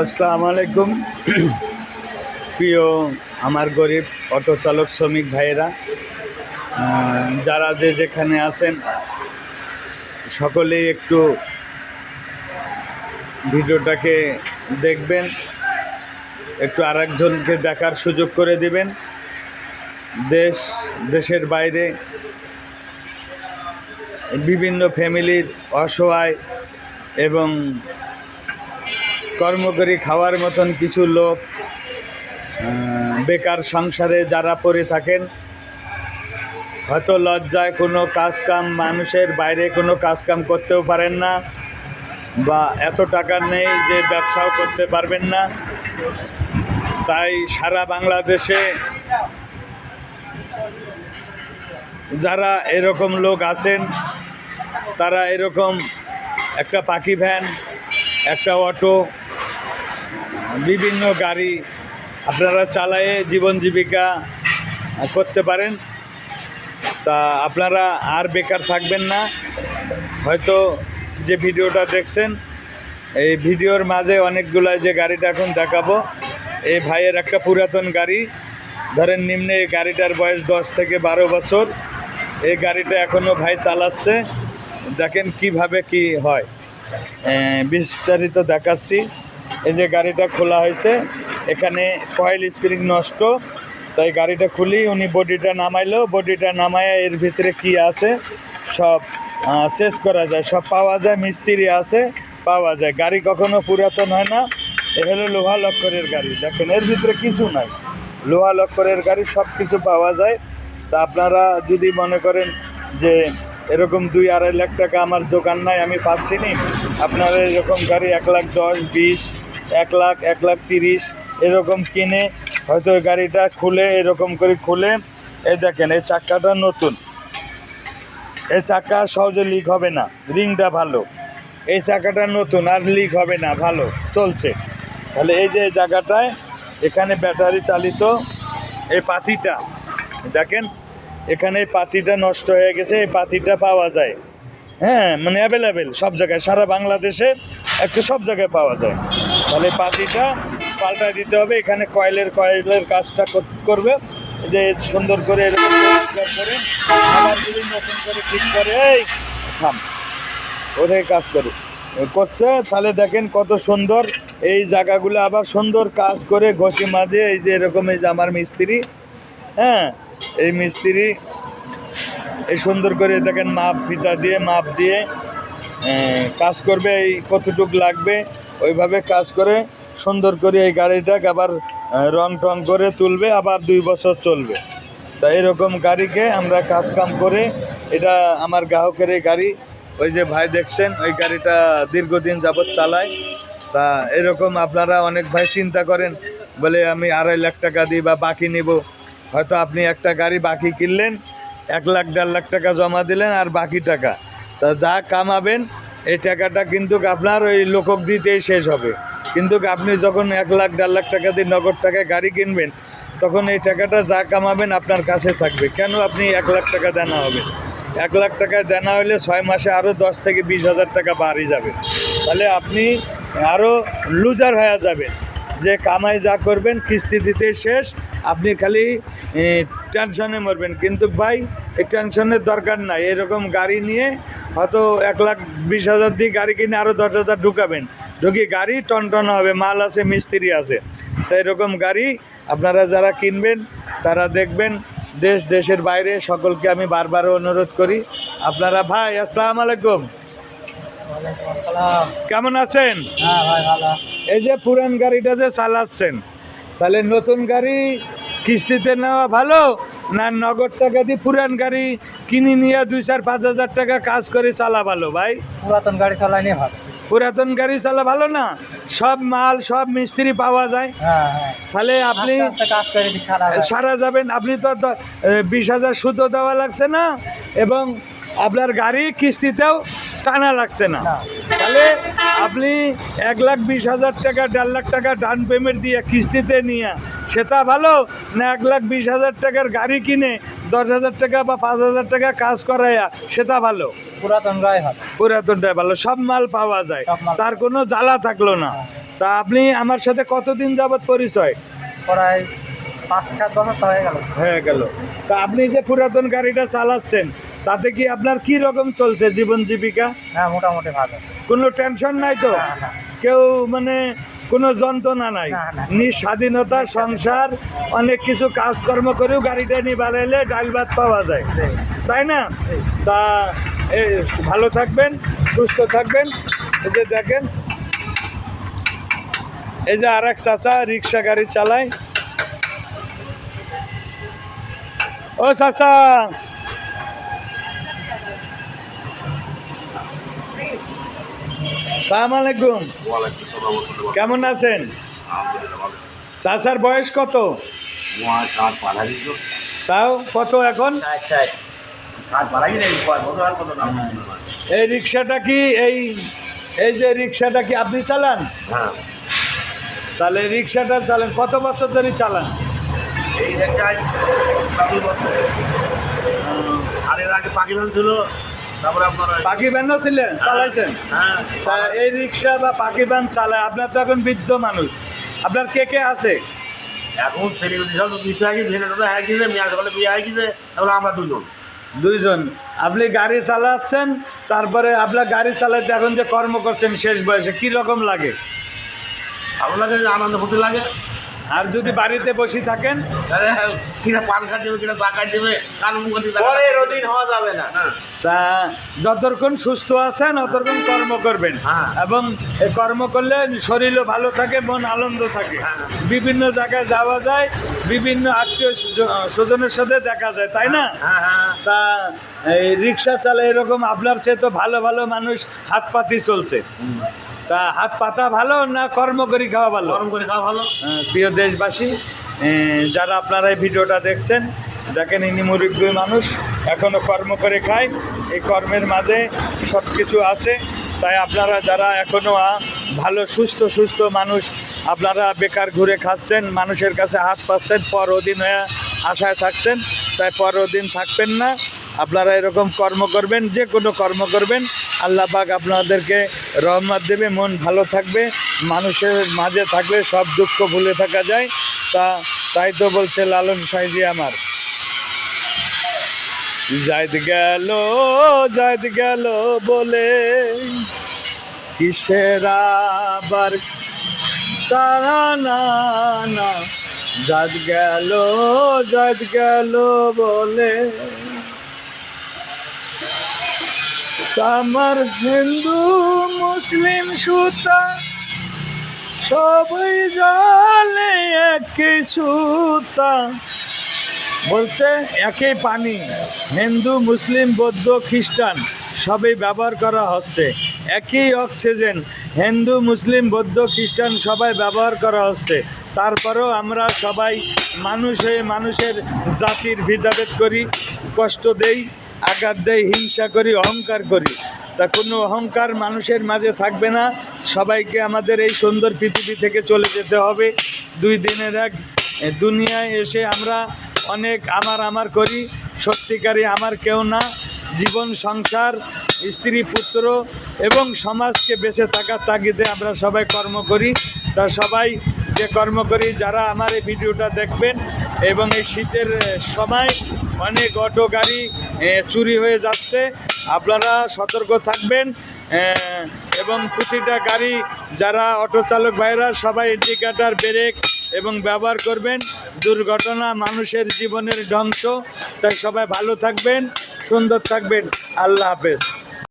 আসসালামু আলাইকুম। প্রিয় আমার গরিব অটো চালক শ্রমিক ভাইয়েরা যারা যে যেখানে আছেন, সকলেই একটু ভিডিওটাকে দেখবেন, একটু আরেকজনকে দেখার সুযোগ করে দিবেন। দেশ, দেশের বাইরে বিভিন্ন ফ্যামিলির অসহায় এবং কর্মকরী খাওয়ার মতন কিছু লোক বেকার সংসারে যারা পড়ে থাকেন, হয়তো লজ্জায় কোনো কাজকাম, মানুষের বাইরে কোনো কাজকাম করতেও পারেন না বা এত টাকা নেই যে ব্যবসাও করতে পারবেন না। তাই সারা বাংলাদেশে যারা এরকম লোক আছেন, তারা এরকম একটা পাখি ভ্যান, একটা অটো, বিভিন্ন গাড়ি আপনারা চালায়ে জীবন জীবিকা করতে পারেন। তা আপনারা আর বেকার থাকবেন না। হয়তো যে ভিডিওটা দেখছেন, এই ভিডিওর মাঝে অনেকগুলো যে গাড়িটা এখন দেখাবো, এই ভাইয়ের একটা পুরাতন গাড়ি। ধরেন নিম্নে এই গাড়িটার বয়স দশ থেকে বারো বছর। এই গাড়িটা এখনও ভাই চালাচ্ছে। দেখেন কীভাবে কি হয়। বিস্তারিত দেখাচ্ছি। এই যে গাড়িটা খোলা হয়েছে, এখানে কয়েল স্প্রিং নষ্ট। তাই গাড়িটা খুলি, উনি বডিটা নামাইলো। বডিটা নামায় এর ভিতরে কি আছে, সব চেস করা যায়। সব পাওয়া যায়, মিস্ত্রি আছে, পাওয়া যায়। গাড়ি কখনো পুরাতন হয় না। এ হলো লোহা লক্করের গাড়ি। দেখেন, এর ভিতরে কিছু নাই। লোহা লক্করের গাড়ি সব কিছু পাওয়া যায়। তা আপনারা যদি মনে করেন যে এরকম দুই আড়াই লাখ টাকা আমার দোকান নাই, আমি পাচ্ছি নি আপনারা এরকম গাড়ি এক লাখ দশ, বিশ, এক লাখ এক লাখ তিরিশ এরকম কিনে হয়তো ওই গাড়িটা খুলে এরকম করে খুলে, এই দেখেন, এই চাক্কাটা নতুন। এই চাক্কা সহজে লিক হবে না, রিংটা ভালো। এই চাকাটা নতুন, আর লিক হবে না, ভালো, চলছে। তাহলে এই যে জায়গাটায় এখানে ব্যাটারি চালিত এই পাতিটা, দেখেন এখানে পাতিটা নষ্ট হয়ে গেছে, এই পাতিটা পাওয়া যায়। হ্যাঁ মানে অ্যাভেলেবেল সব জায়গায়, সারা বাংলাদেশে একটা সব জায়গায় পাওয়া যায়। তাহলে পাতিটা পাল্টায় দিতে হবে, এখানে কয়েলের কয়েলের কাজটা করবে। যে সুন্দর করে এরকম করে নতুন করে এই থাম, ওটাই কাজ করে। করছে, তাহলে দেখেন কত সুন্দর, এই জায়গাগুলো আবার সুন্দর কাজ করে ঘষি মাঝে, এই যে এরকম এই যে আমার মিস্ত্রি হ্যাঁ এই মিস্ত্রি এই সুন্দর করে দেখেন মাপ ফিতা দিয়ে, মাপ দিয়ে কাজ করবে, এই কতটুক লাগবে, ওইভাবে কাজ করে সুন্দর করে এই গাড়িটাকে আবার রং টং করে তুলবে, আবার দুই বছর চলবে। তা এরকম গাড়িকে আমরা কাজ কাম করে, এটা আমার গ্রাহকের এই গাড়ি, ওই যে ভাই দেখছেন, ওই গাড়িটা দীর্ঘদিন যাবৎ চালায়। তা এরকম আপনারা অনেক ভাই চিন্তা করেন, বলে আমি আড়াই লাখ টাকা দিই বা বাকি নিব। হয়তো আপনি একটা গাড়ি বাকি কিনলেন, এক লাখ, দেড় লাখ টাকা জমা দিলেন আর বাকি টাকা। তা যা কামাবেন, এই টাকাটা কিন্তু আপনার ওই লোকক দিতেই শেষ হবে। কিন্তু আপনি যখন এক লাখ, দেড় লাখ টাকা দিয়ে নগদ টাকায় গাড়ি কিনবেন, তখন এই টাকাটা যা কামাবেন আপনার কাছে থাকবে। কেন আপনি এক লাখ টাকা দেনা হবে? এক লাখ টাকায় দেনা হলে ছয় মাসে আরও দশ থেকে বিশ হাজার টাকা বাড়ি যাবে। তাহলে আপনি আরও লুজার হয়ে যাবেন। যে কামাই যা করবেন, কিস্তি দিতে শেষ আপনি খালি টেনশনে মরবেন। কিন্তু ভাই এই টেনশনের দরকার নাই। এরকম গাড়ি নিয়ে হয়তো এক লাখ বিশ হাজার দিয়ে গাড়ি কিনে আরও দশ হাজার ঢুকাবেন। ঢুকিয়ে গাড়ি টনটন হবে মাল আছে মিস্ত্রি আছে। তাই এরকম গাড়ি আপনারা যারা কিনবেন তারা দেখবেন দেশ দেশের বাইরে সকলকে আমি বারবার অনুরোধ করি। আপনারা ভাই আসসালাম আলাইকুম। কেমন আছেন? হ্যাঁ ভাই এই যে পুরান গাড়িটা যে চালাচ্ছেন তাহলে নতুন গাড়ি কিস্তিতে নেওয়া ভালো না নগদ টাকা দিয়ে পুরান গাড়ি কিনে নিয়ে দুই চার পাঁচ হাজার টাকা কাজ করে চালা ভালো ভাই? পুরাতন গাড়ি চালাই নিয়ে ভালো। পুরাতন গাড়ি চালা ভালো না? সব মাল সব মিস্ত্রি পাওয়া যায়। হ্যাঁ হ্যাঁ। তাহলে আপনি। সারা যাবেন আপনি তো বিশ হাজার সুতো দেওয়া লাগছে না? এবং আপনার গাড়ি কিস্তিতেও টানা লাগছে না। তাহলে আপনি এক লাখ বিশ হাজার টাকা দেড় লাখ টাকা ডাউন পেমেন্ট দিয়ে কিস্তিতে নিয়ে সেটা ভালো? না এক লাখ বিশ হাজার টাকার গাড়ি কিনে দশ হাজার টাকা বা পাঁচ হাজার টাকা কাজ করাইয়া সেটা ভালো? পুরাতন গাড়ি ভালো পুরাতনটাই ভালো সব মাল পাওয়া যায়। তার কোনো জ্বালা থাকল না। তা আপনি আমার সাথে কতদিন যাবৎ পরিচয়? প্রায় পাঁচ সাত বছর হয়ে গেল। হয়ে গেল। তা আপনি যে পুরাতন গাড়িটা চালাচ্ছেন তাতে কি আপনার কি রকম চলছে জীবন জীবিকা? হ্যাঁ মোটামুটি ভালো। কোনো টেনশন নাই তো। কেউ মানে কোনো যন্ত্রণা নাই? না, স্বাধীনতা সংসার অনেক কিছু কাজকর্ম করেও গাড়িটা নিয়ে বাড়াইলে ডাল ভাত পাওয়া যায়। তাই না? তা এ, ভালো থাকবেন সুস্থ থাকবেন। এই যে দেখেন এই যে আর এক চাচা রিক্সা গাড়ি চালায়। ও চাচা! সালাম আলাইকুম। কেমন আছেন? চাচার বয়স কত? তাও কত এখন? এই রিক্সাটা কি এই এই যে রিক্সাটা কি আপনি চালান? তাহলে রিক্সাটা চালান কত বছর ধরে চালান? ছিল তারপরে আপনার ওই- পাখি ছিলেন চালাইছেন? হ্যাঁ। এই রিক্সা বা পাখি চালায় আপনার তো এখন বৃদ্ধ মানুষ। আপনার কে কে আছে? এখন ছেলে সব তো বিয়ে হয়ে গেছে ছেলেটা হয়ে গেছে মেয়ে সকালে বিয়ে হয়ে গেছে তারপরে আমরা দুজন দুইজন। আপনি গাড়ি চালাচ্ছেন তারপরে আপনার গাড়ি চালাতে এখন যে কর্ম করছেন শেষ বয়সে কি রকম লাগে? ভালো লাগে আনন্দ লাগে। আর যদি বাড়িতে বসে থাকেন কিনা পান খাট দেবে কিনা চা দেবে হওয়া যাবে না। হ্যাঁ। তা যতক্ষণ সুস্থ আছেন ততক্ষণ কর্ম করবেন। হ্যাঁ। এবং কর্ম করলে শরীরও ভালো থাকে মন আনন্দ থাকে। হ্যাঁ। বিভিন্ন জায়গায় যাওয়া যায় বিভিন্ন আত্মীয় স্বজনের সাথে দেখা যায় তাই না? হ্যাঁ হ্যাঁ তা এই রিক্সা চালে এরকম আপনার চেয়ে তো ভালো ভালো মানুষ হাত পাতি চলছে তা হাত পাতা ভালো না কর্ম করি খাওয়া ভালো? কর্ম করে খাওয়া ভালো। প্রিয় দেশবাসী যারা আপনারা এই ভিডিওটা দেখছেন দেখেন ইনি মুরব্বী মানুষ এখনও কর্ম করে খায়। এই কর্মের মাঝে সব কিছু আছে। তাই আপনারা যারা এখনও ভালো সুস্থ সুস্থ মানুষ আপনারা বেকার ঘুরে খাচ্ছেন মানুষের কাছে হাত পাচ্ছেন পর অধীন হয়ে আশায় থাকছেন তাই পর অধীন থাকবেন না। আপনারা এরকম কর্ম করবেন, যে কোনো কর্ম করবেন, আল্লাহ পাক আপনাদেরকে রহমত দেবে, মন ভালো থাকবে, মানুষের মাঝে থাকলে সব দুঃখ ভুলে থাকা যায়, তা, তাই তো বলছে লালন সাইজি আমার। যাইদ গেল যাইদ গেল বলে, কিসের আবার? তারা না না যাদ গেল যাদ গেল বলে। আমার হিন্দু, মুসলিম, সুতা, সবাই জালে একই সুতা। বলছে, একই পানি, হিন্দু, মুসলিম, বৌদ্ধ, খ্রিস্টান, সবই ব্যবহার করা হচ্ছে। একই অক্সিজেন, হিন্দু, মুসলিম, বৌদ্ধ, খ্রিস্টান, সবাই ব্যবহার করা হচ্ছে। তারপরেও আমরা সবাই মানুষ মানুষের জাতির ভেদাভেদ করি, কষ্ট দেই। আঘাত দেই হিংসা করি, অহংকার করি। তা কোনো অহংকার মানুষের মাঝে থাকবে না। সবাইকে আমাদের এই সুন্দর পৃথিবী থেকে চলে যেতে হবে। দুই দিনের এক দুনিয়ায় এসে আমরা অনেক আমার আমার করি। সত্যিকারী আমার কেউ না। জীবন, সংসার, স্ত্রী, পুত্র এবং সমাজকে বেঁচে থাকার তাগিদে আমরা সবাই কর্ম করি। তা সবাই যে কর্ম করি, যারা আমার এই ভিডিওটা দেখবেন এবং এই শীতের সময় অনেক অটো গাড়ি চুরি হয়ে যাচ্ছে। আপনারা সতর্ক থাকবেন। এবং প্রতিটা গাড়ি যারা অটো চালক ভাইরা, সবাই ইন্ডিকেটার, ব্রেক এবং ব্যবহার করবেন। দুর্ঘটনা মানুষের জীবনের ধ্বংস। তাই সবাই ভালো থাকবেন, সুন্দর থাকবেন। আল্লাহ হাফেজ।